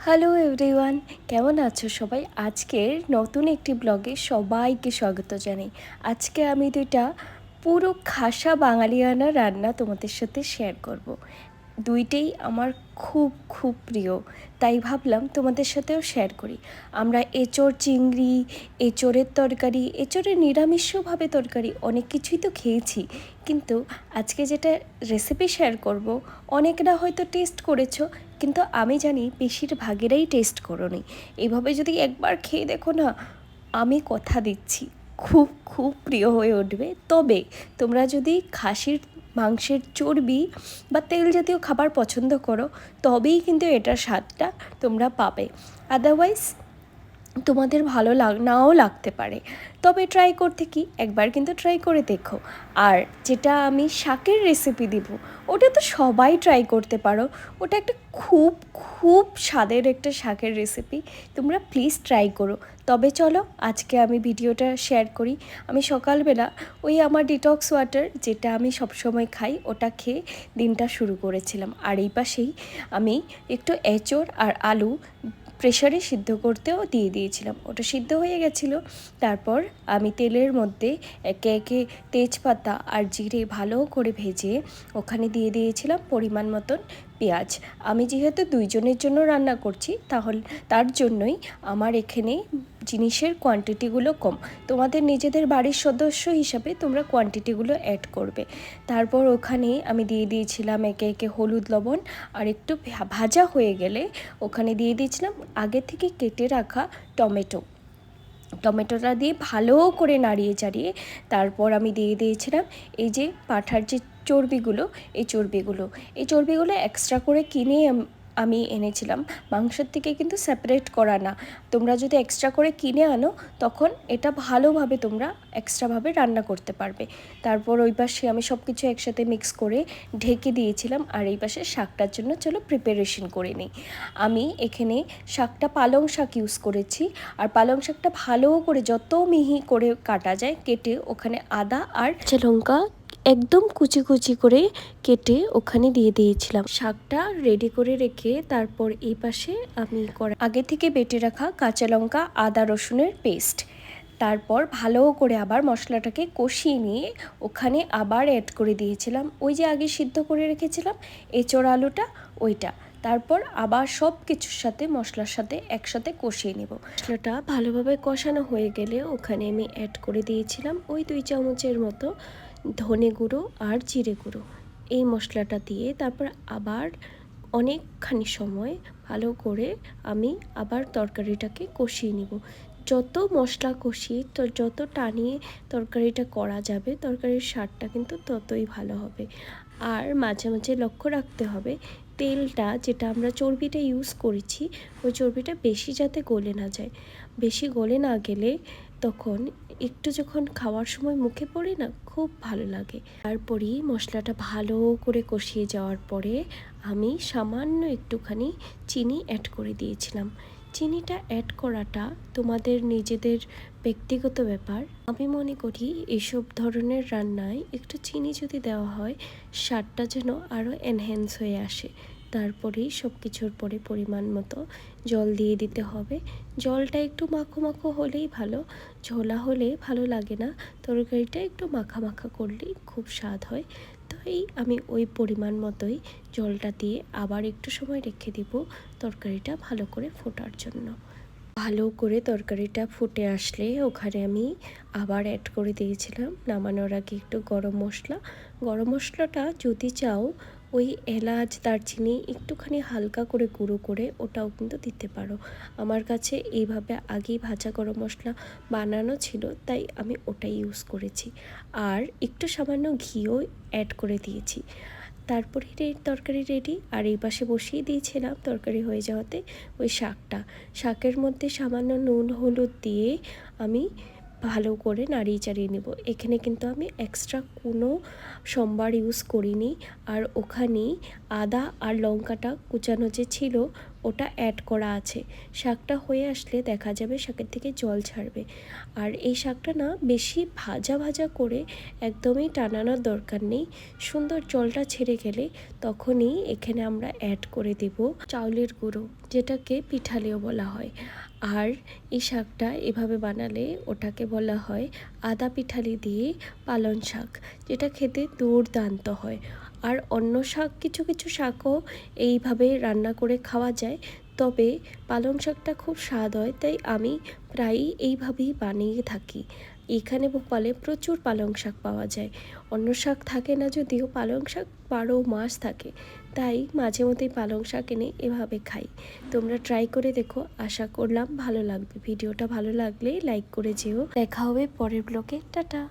Hello everyone কেমন আছো সবাই? আজকের নতুন একটি ব্লগে সবাইকে স্বাগত জানাই। আজকে আমি দুইটা পুরো খাসা বাঙালিয়ানা রান্না তোমাদের সাথে শেয়ার করব। দুইটাই আমার খুব খুব প্রিয়। তাই ভাবলাম তোমাদের সাথেও শেয়ার করি। আমরা এঁচড় চিংড়ি, এঁচড়ের তরকারি, এঁচড়ের নিরামিষভাবে তরকারি অনেক কিছুই তো খেয়েছি। কিন্তু আজকে যেটা রেসিপি শেয়ার করব, অনেকরা হয়তো টেস্ট করেছ, কিন্তু আমি জানি বেশিরভাগেরাই টেস্ট করোনি। এইভাবে যদি একবার খেয়ে দেখো না, আমি কথা দিচ্ছি, খুব খুব প্রিয় হয়ে উঠবে। তবে তোমরা যদি খাসির মাংসের চর্বি বা তেল জাতীয় খাবার পছন্দ করো, তবেই কিন্তু এটার স্বাদটা তোমরা পাবে। আদারওয়াইজ তোমাদের ভালো লাগ, নাও লাগতে পারে। তবে ট্রাই করতে কি? একবার কিন্তু ট্রাই করে দেখো। আর যেটা আমি শাকের রেসিপি দিব, ওটা তো সবাই ট্রাই করতে পারো। ওটা একটা খুব খুব স্বাদের একটা শাকের রেসিপি তোমরা প্লিজ ট্রাই করো। তবে চলো, আজকে আমি ভিডিওটা শেয়ার করি। আমি সকালবেলা ওই আমার ডিটক্স ওয়াটার যেটা আমি সবসময় খাই, ওটা খেয়ে দিনটা শুরু করেছিলাম। আর এই পাশেই আমি একটু এঁচড় আর আলু প্রেশারে সিদ্ধ করতেও দিয়ে দিয়েছিলাম। ওটা সিদ্ধ হয়ে গেছিল। তারপর আমি তেলের মধ্যে একে একে তেজপাতা আর জিরে ভালো করে ভেজে ওখানে দিয়ে দিয়েছিলাম পরিমাণ মতন পেঁয়াজ। আমি যেহেতু দুইজনের জন্য রান্না করছি, তাহলে, তার জন্যই আমার এখানে জিনিসের কোয়ান্টিটিগুলো কম। তোমাদের নিজেদের বাড়ির সদস্য হিসাবে তোমরা কোয়ান্টিটিগুলো অ্যাড করবে। তারপর ওখানে আমি দিয়ে দিয়েছিলাম একে একে হলুদ লবণ আর একটু ভাজা হয়ে গেলে ওখানে দিয়ে দিয়েছিলাম আগে থেকে কেটে রাখা টমেটো। টমেটোটা দিয়ে ভালো করে নাড়িয়ে চাড়িয়ে তারপর আমি দিয়ে দিয়েছিলাম এই যে পাঠার যে চর্বিগুলো, এই চর্বিগুলো এই চর্বিগুলো এক্সট্রা করে কিনে আমি এনেছিলাম। মাংসের থেকে কিন্তু সেপারেট করা না। তোমরা যদি এক্সট্রা করে কিনে আনো, তখন এটা ভালোভাবে তোমরা এক্সট্রাভাবে রান্না করতে পারবে। তারপর ওই পাশে আমি সব কিছু একসাথে মিক্স করে ঢেকে দিয়েছিলাম। আর এই পাশে শাকটার জন্য চলো প্রিপারেশন করে নিই। আমি এখানে শাকটা পালং শাক ইউজ করেছি। আর পালং শাকটা ভালো করে যত মিহি করে কাটা যায়, কেটে ওখানে আদা আর লঙ্কা একদম কুচি কুচি করে কেটে ওখানে দিয়ে দিয়েছিলাম। শাকটা রেডি করে রেখে তারপর এই পাশে আমি করা আগে থেকে বেটে রাখা কাঁচা লঙ্কা, আদা রসুনের পেস্ট তারপর ভালো করে আবার মশলাটাকে কষিয়ে নিয়ে ওখানে আবার অ্যাড করে দিয়েছিলাম। ওই যে আগে সিদ্ধ করে রেখেছিলাম, এঁচড় আলুটা ওইটা। তারপর আবার সব কিছুর সাথে মশলার সাথে একসাথে কষিয়ে নেব। মশলাটা ভালোভাবে কষানো হয়ে গেলে ওখানে আমি অ্যাড করে দিয়েছিলাম। ওই দুই চামচের মতো ধনে গুঁড়ো আর জিরে গুঁড়ো। এই মশলাটা দিয়ে তারপর আবার অনেকখানি সময় ভালো করে আমি আবার তরকারিটাকে কষিয়ে নিব। যত মশলা কষিয়ে, তো যত টানিয়ে তরকারিটা করা যাবে, তরকারির স্বাদটা কিন্তু ততই ভালো হবে। আর মাঝে মাঝে লক্ষ্য রাখতে হবে, তেলটা যেটা আমরা চর্বিটা ইউজ করেছি, ওই চর্বিটা বেশি যাতে গলে না যায়। বেশি গলে না গেলে তখন একটু যখন খাওয়ার সময় মুখে পড়ে না, খুব ভালো লাগে। তারপরেই মশলাটা ভালো করে কষিয়ে যাওয়ার পরে আমি সামান্য একটুখানি চিনি অ্যাড করে দিয়েছিলাম। চিনিটা অ্যাড করাটা তোমাদের নিজেদের ব্যক্তিগত ব্যাপার। আমি মনে করি এসব ধরনের রান্নায় একটু চিনি যদি দেওয়া হয়, স্বাদটা যেন আরও এনহ্যান্স হয়ে আসে। তারপরেই সব কিছুর পরে পরিমাণ মতো জল দিয়ে দিতে হবে। জলটা একটু মাখো মাখো হলেই ভালো, ঝোলা হলে ভালো লাগে না। তরকারিটা একটু মাখা মাখা করলেই খুব স্বাদ হয়। তাই আমি ওই পরিমাণ মতোই জলটা দিয়ে আবার একটু সময় রেখে দিব তরকারিটা ভালো করে ফোটার জন্য। ভালো করে তরকারিটা ফুটে আসলে ওখানে আমি আবার অ্যাড করে দিয়েছিলাম। নামানোর আগে একটু গরম মশলা। গরম মশলাটা যদি চাও ওই এলাচ, দারচিনি একটুখানি হালকা করে গুঁড়ো করে ওটাও কিন্তু দিতে পারো। আমার কাছে এইভাবে আগেই ভাজা গরম মশলা বানানো ছিল, তাই আমি ওটাই ইউজ করেছি। আর একটু সামান্য ঘিও অ্যাড করে দিয়েছি। তারপরে তরকারি রেডি আর এই পাশে বসিয়ে দিয়েছিলাম তরকারি হয়ে যাওয়াতে ওই শাকটা। শাকের মধ্যে সামান্য নুন, হলুদ দিয়ে আমি ভালো করে নাড়িয়ে চাড়িয়ে নেব। এখানে কিন্তু আমি এক্সট্রা কোনো সম্বার ইউজ করিনি। আর ওখানেই আদা আর লঙ্কাটা কুচানো যে ছিল ওটা অ্যাড করা আছে। শাকটা হয়ে আসলে দেখা যাবে শাকের থেকে জল ছাড়বে। আর এই শাকটা না বেশি ভাজা ভাজা করে একদমই টানানোর দরকার নেই। সুন্দর জলটা ছেড়ে গেলে তখনই এখানে আমরা অ্যাড করে দেব চাউলের গুঁড়ো, যেটাকে পিঠালিও বলা হয়। আর এই শাকটা এভাবে বানালে ওটাকে বলা হয় আদা পিঠালি দিয়ে পালং শাক, যেটা খেতে দুর্দান্ত হয়। আর অন্য শাক, কিছু কিছু শাকও এইভাবে রান্না করে খাওয়া যায়। তবে পালং শাকটা খুব স্বাদ হয়, তাই আমি প্রায়ই এইভাবেই বানিয়ে থাকি। এখানে ভোপালে প্রচুর পালং শাক পাওয়া যায়। অন্য শাক থাকে না যদিও, পালং শাক বারো মাস থাকে, তাই মাঝে মধ্যেই পালং শাক এনে এভাবে খাই। তোমরা ট্রাই করে দেখো, আশা করলাম ভালো লাগবে। ভিডিওটা ভালো লাগলে লাইক করে যেও। দেখা হবে পরের ব্লগে টাটা!